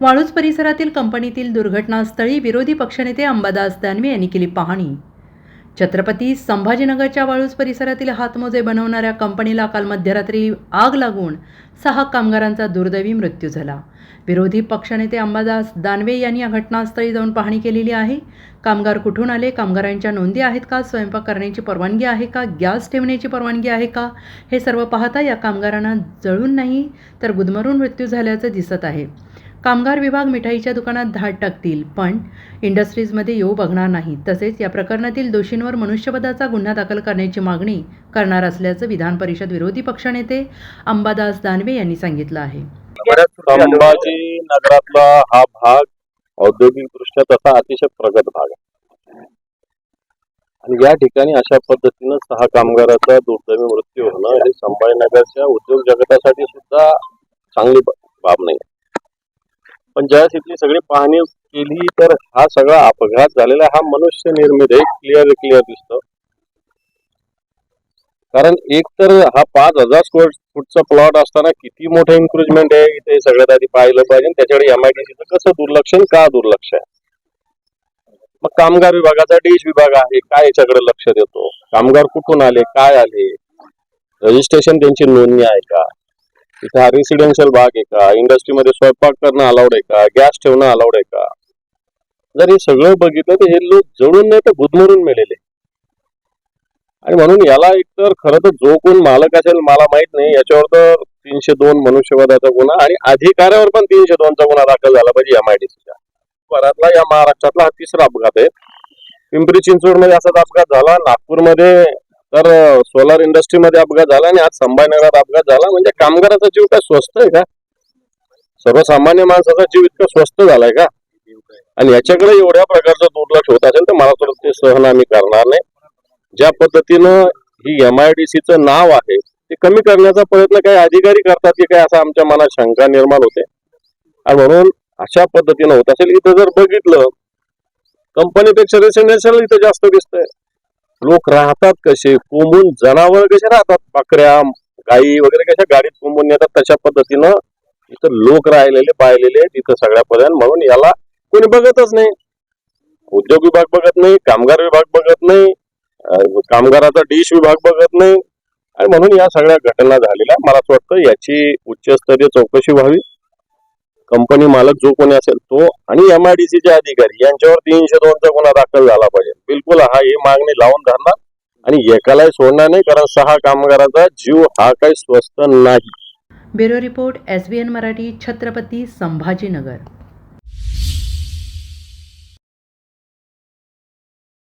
वाळूज परिसरातील कंपनीतील दुर्घटनास्थळी विरोधी पक्षनेते अंबादास दानवे यांनी केली पाहणी. छत्रपती संभाजीनगरच्या वाळूज परिसरातील हातमोजे बनवणाऱ्या कंपनीला काल मध्यरात्री आग लागून सहा कामगारांचा दुर्दैवी मृत्यू झाला. विरोधी पक्षनेते अंबादास दानवे यांनी या घटनास्थळी जाऊन पाहणी केलेली आहे. कामगार कुठून आले? कामगारांच्या नोंदी आहेत का? स्वयंपाक करण्याची परवानगी आहे का? गॅस ठेवण्याची परवानगी आहे का? हे सर्व पाहता या कामगारांना जळून नाही तर गुदमरून मृत्यू झाल्याचं दिसत आहे. कामगार विभाग मिठाईच्या दुकानात धाड टाकतील पण इंडस्ट्रीजमध्ये येऊ बघणार नाही. तसेच या प्रकरणातील दोषींवर मनुष्यवधाचा गुन्हा दाखल करण्याची मागणी करणार असल्याचं विधान परिषद विरोधी पक्षनेते अंबादास दानवे यांनी सांगितलं आहे. संभाजी नगरातला हा भाग औद्योगिक दृष्ट्या तसा अतिशय प्रगत भाग आहे. आणि या ठिकाणी अशा पद्धतीनं सहा कामगाराचा दुर्दैवी मृत्यू होणं हे संभाजीनगरच्या उद्योग जगतासाठी सुद्धा चांगली बाब नाही. पण ज्यावेळेस इथली सगळी पाहणी केली तर हा सगळा अपघात झालेला हा मनुष्य निर्मित आहे. क्लिअर क्लिअर दिसतो. कारण एक तर हा पाच हजार स्क्वेअर फूटचा प्लॉट असताना किती मोठं इन्क्रुजमेंट आहे? इथे सगळ्यात आधी पाहिलं पाहिजे. त्याच्याकडे एमआयडीसीचं कसं दुर्लक्ष का दुर्लक्ष आहे? मग कामगार विभागाचा डिश विभाग आहे. काय याच्याकडे लक्ष देतो? कामगार कुठून आले? काय आले? रजिस्ट्रेशन त्यांची नोंदणी आहे का? इथे हा रेसिडेन्शियल भाग आहे का? इंडस्ट्रीमध्ये स्वयंपाक करणं अलाउड आहे का? गॅस ठेवणं अलाउड आहे का? जर हे सगळं बघितलं तर हे लोक जळून नाही तर गुदमरून मेलेले. आणि म्हणून याला एकतर खरं तर जो कोण मालक असेल मला माहीत नाही. याच्यावर तर तीनशे दोन मनुष्यवादाचा गुन्हा आणि अधिकाऱ्यावर पण तीनशे दोनचा गुन्हा दाखल झाला पाहिजे एम आय डी एमआयडीसीच्या भरातला या महाराष्ट्रातला हा तिसरा अपघात आहे. पिंपरी चिंचवडमध्ये असाच अपघात झाला. नागपूरमध्ये तर सोलार इंडस्ट्रीमध्ये अपघात झाला आणि आज संभाजीनगरात अपघात झाला. म्हणजे कामगाराचा जीव काय स्वस्त आहे का? सर्वसामान्य माणसाचा जीव इतका स्वस्त झालाय का? आणि याच्याकडे एवढ्या प्रकारचं दुर्लक्ष होत असेल तर मला तर ते सहन आम्ही करणार नाही. ज्या पद्धतीनं ही एमआयडीसीचं नाव आहे ते कमी करण्याचा प्रयत्न काही अधिकारी करतात की काय असं आमच्या मनात शंका निर्माण होते. आणि म्हणून अशा पद्धतीनं होत असेल. इथं जर बघितलं कंपनीपेक्षा रेसिडेन्शियल इथं जास्त दिसतंय. लोक राहतात कसे? कोंबून जनावर कसे राहतात? बकऱ्या गाई वगैरे कशा गाडीत कोंबून येतात तशा पद्धतीनं इथं लोक राहिलेले पाहिलेले तिथं सगळ्या पर्यंत म्हणून याला कोणी बघतच नाही. उद्योग विभाग बघत नाही कामगार विभाग बघत नाही कामगाराचा डिश विभाग बघत नाही. आणि म्हणून या सगळ्या घटना झालेल्या मला असं वाटतं याची उच्चस्तरीय चौकशी व्हावी. कंपनी मालक जो कोणी असेल तो आणि एमआयडीसीचे अधिकारी यांच्यावर तीनशे दोनचा गुन्हा दाखल झाला पाहिजे. बिलकुल हा ही मागणी लावून धरणार आणि एकालाही सोडणार नाही कारण सहा कामगाराचा जीव हा काही स्वस्त नाही. Bureau report S Marathi Chhatrapati Sambhajinagar.